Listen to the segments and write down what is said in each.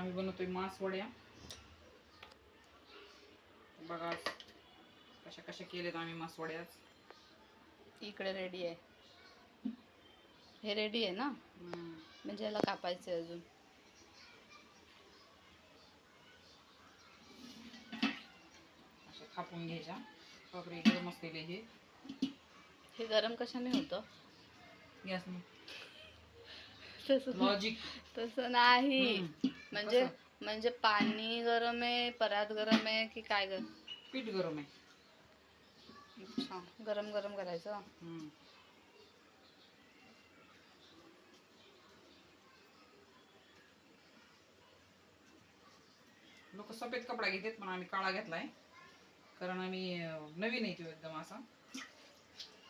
आम्ही बनवतोय मासवड्या. बघा कशा कशा केल्यात आम्ही मासवड्या इकडे रेडी आहे. हे रेडी आहे ना. म्हणजे याला कापायचं आहे अजून. अशा थापून घ्यायच्या. बापरे गरम असलेले हे. हे गरम कशाने होतं? गॅस तसं लॉजिक तसं नाही. म्हणजे? म्हणजे पाणी गरम आहे परात गरम आहे की काय गर पीठ गरम आहे. अच्छा गरम गरम करायचं? हम्म. लोक सफेद कपडा घेतात पण आम्ही काळा घेतलाय. कारण आम्ही अं, नवीन आहे तो एकदम असा.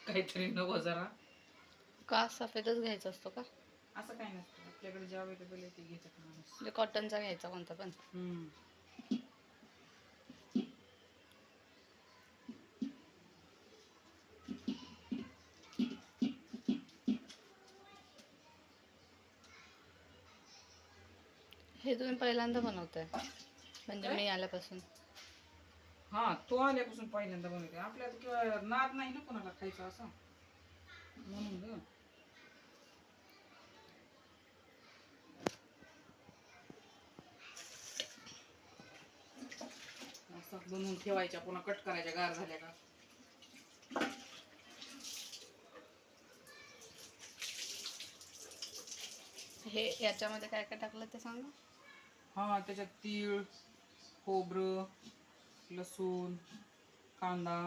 काहीतरी नवं जरा. का? सफेदच घ्यायचा असतो का? असं काही नसतं. आपल्याकडे जे अवेलेबल आहे ते घेतात माणूस. म्हणजे कॉटनचा घ्यायचा कोणता पण. हम्म. हे तुम्ही पहिल्यांदा बनवताय? म्हणजे काय? मी आल्यापासून. हा तो आल्यापासून पहिल्यांदा बनवते. आपल्यात किंवा नाद नाही ना कोणाला खायचा असा. म्हणून ग. असं बनवून ठेवायच्या पुन्हा कट करायच्या गार झाल्या का? हे याच्यामध्ये काय काय टाकलं ते सांगा? हा त्याच्यात तीळ खोबरं लसूण कांदा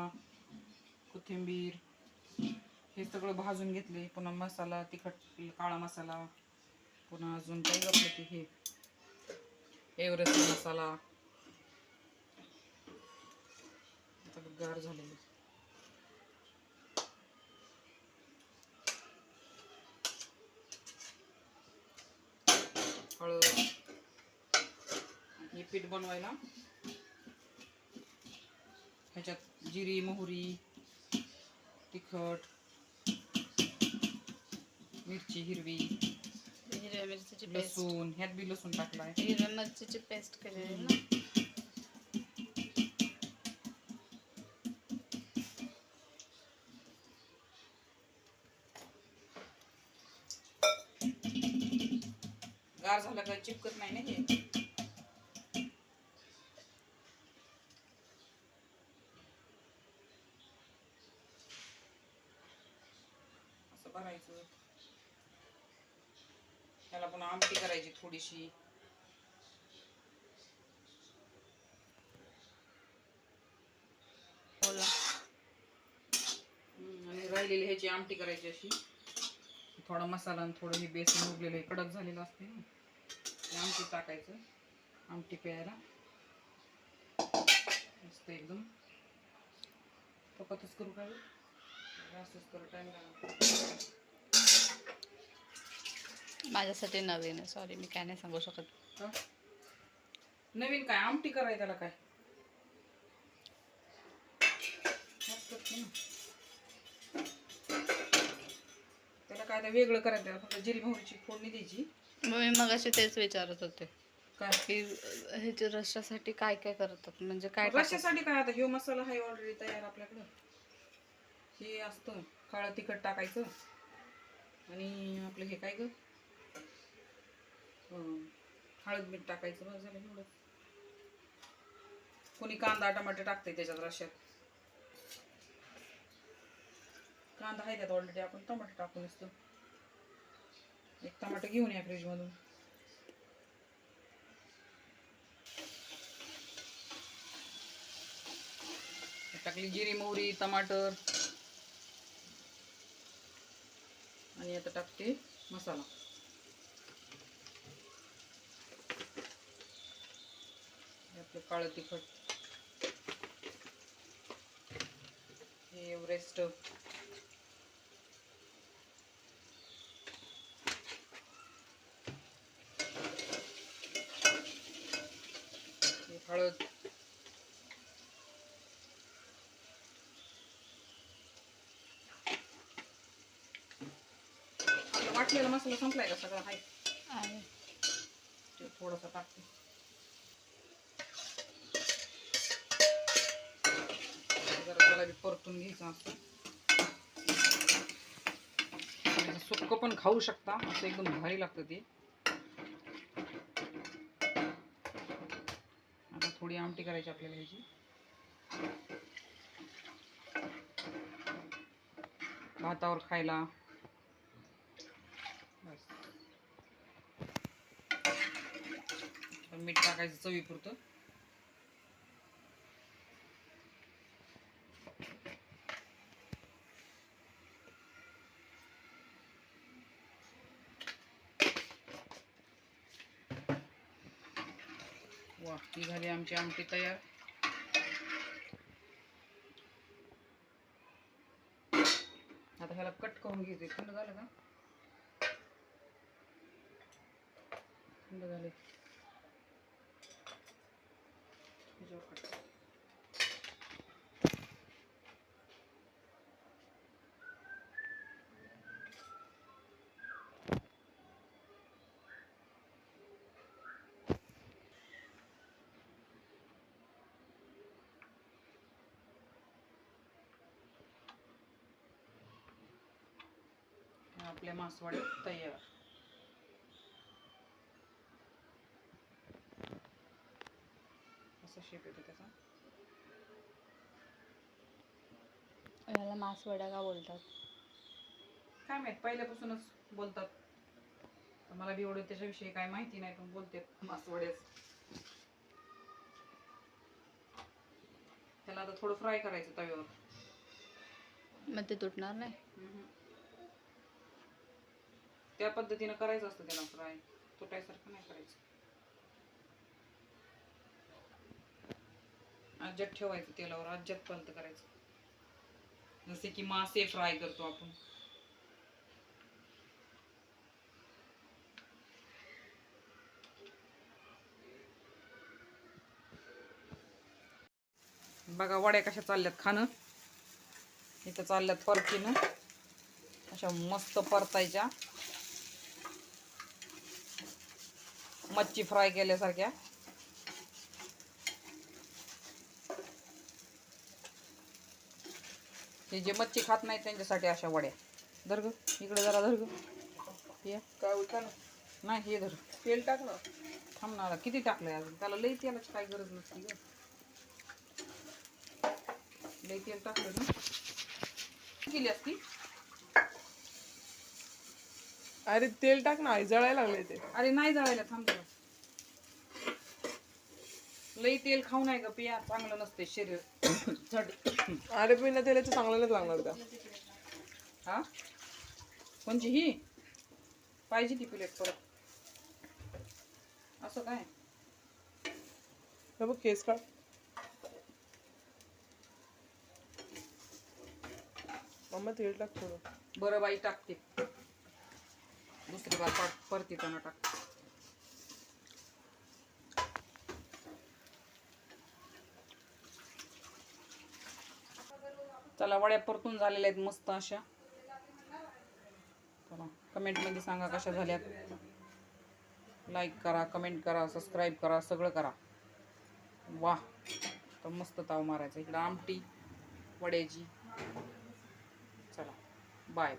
कोथिंबीर हे सगळं भाजून घेतले. पुन्हा मसाला तिखट काळा मसाला पुन्हा अजून काही आपलं ते हे. एव्हरेस्ट मसाला. गार झालेलं. हळद. हे पीठ बनवायला. ह्याच्यात जिरी मोहरी तिखट मिरची हिरवी हिरव्या मिरचीची पेस्ट लसूण. ह्यात बी लसूण टाकलाय. हिरव्या मिरचीची पेस्ट केलेली ना. गार झालं का चिपकत नाही ना हे? असं भरायचं. त्याला पुन्हा आमटी करायची थोडीशी. आणि राहिलेली ह्याची आमटी करायची अशी. थोडा मसाला आणि थोडं हे बेसन उरलेलं कडक झालेलं असते ना. आमटी टाकायचं. आमटी प्यायला. मस्त एकदम. पकतच करू काय असंच करू टाइम लागला. माझ्यासाठी नवीन आहे. सॉरी मी काय नाही सांगू शकत? नवीन काय? आमटी कराय त्याला काय. त्याला काय वेगळं करायचं त्याला फक्त जिरी मोहरीची फोडणी द्यायची. मग मी मगाशी तेच विचारत होते. काय? की ह्याच्या रश्श्यासाठी काय काय करतात? म्हणजे काय टाकतात? रश्श्यासाठी काय आता? ह्यो मसाला आहे ऑलरेडी तयार आपल्याकडं. हे असतं. काळं तिखट टाकायचं. आणि आपलं हे काय ग? हळद मीठ टाकायचं. बस झालं एवढं. कोणी कांदा टमाटे टाकते त्याच्यात रश्यात कांदा आहे त्यात ऑलरेडी आपण टमाटे टाकून असतो एक टमाटर घेऊन या फ्रीजमधून. टाकली जिरी मोहरी टमाटर. आणि आता टाकते मसाला. आपलं काळं तिखट. हे एव्हरेस्ट हे हळद. वाटलेला मसाला संपलाय का सगळा? हाय. थोडंसं टाकते. जरा त्याला परतून घ्यायचं असतं. सुक्क पण खाऊ शकता. असं एकदम भारी लागतं ते आता थोडी आमटी करायची आपल्याला ह्याची. भातावर खायला. बस. मीठ टाकायचं चवीपुरतं. ही झाली आमची आमटी तयार. आता ह्याला कट करून घेते थंड झालं का? थंड झाले ह्याच्यावर आपल्या मासवड्या तयार. असा शेप येतो त्याचा. याला का बोलतात? काय माहीत पहिल्यापासूनच बोलतात. तर मला बी एवढं त्याच्याविषयी काय माहिती नाही पण बोलते मासवड्याच. त्याला आता थोडं फ्राय करायचं तव्यावर. मग ते तुटणार नाही? त्या पद्धतीनं करायचं असतं त्याला फ्राय. तुटायसारखं नाही करायचं. अज्जत ठेवायचं तेलावर अज्जत पलत करायचं. जसे की मासे फ्राय करतो आपण. बघा वड्या कशा चालल्यात खाणं. इथं चालल्यात परतीनं. अशा मस्त परतायच्या. मच्छी फ्राय केल्यासारख्या. हे जे मच्छी खात नाहीत त्यांच्यासाठी अशा वड्या. धर ग इकडे जरा धर ग. ये. काय उलटा ना? नाही हे धर. तेल टाक ना. थांब ना आता किती टाकलंय अजून? त्याला लई तेलाची काय गरज नसते लई तेल टाकलं ना. केली असती? अरे तेल टाक ना जळायला लागले ते. अरे नाही जायला थांब. लई तेल खाऊ नाही ग पिया. चांगलं नसते शरीर. झट. अरे बिना तेलाचं चांगलं नाही लागणार का? हा? कोणची ही? पाहिजे ती प्लेट परत. असं काय? बघ केस काढ. मम्मा तेल टाक थोडं. बरं बाई टाकते. दुसरी बार पर परतीताना टाक. चला वड्या परतून झालेल्या आहेत मस्त अशा. चला कमेंटमध्ये सांगा कशा झाल्यात. लाईक करा कमेंट करा सबस्क्राईब करा सगळं करा. वा तर मस्त ताव मारायचा. इकडं आमटी वड्याची. चला बाय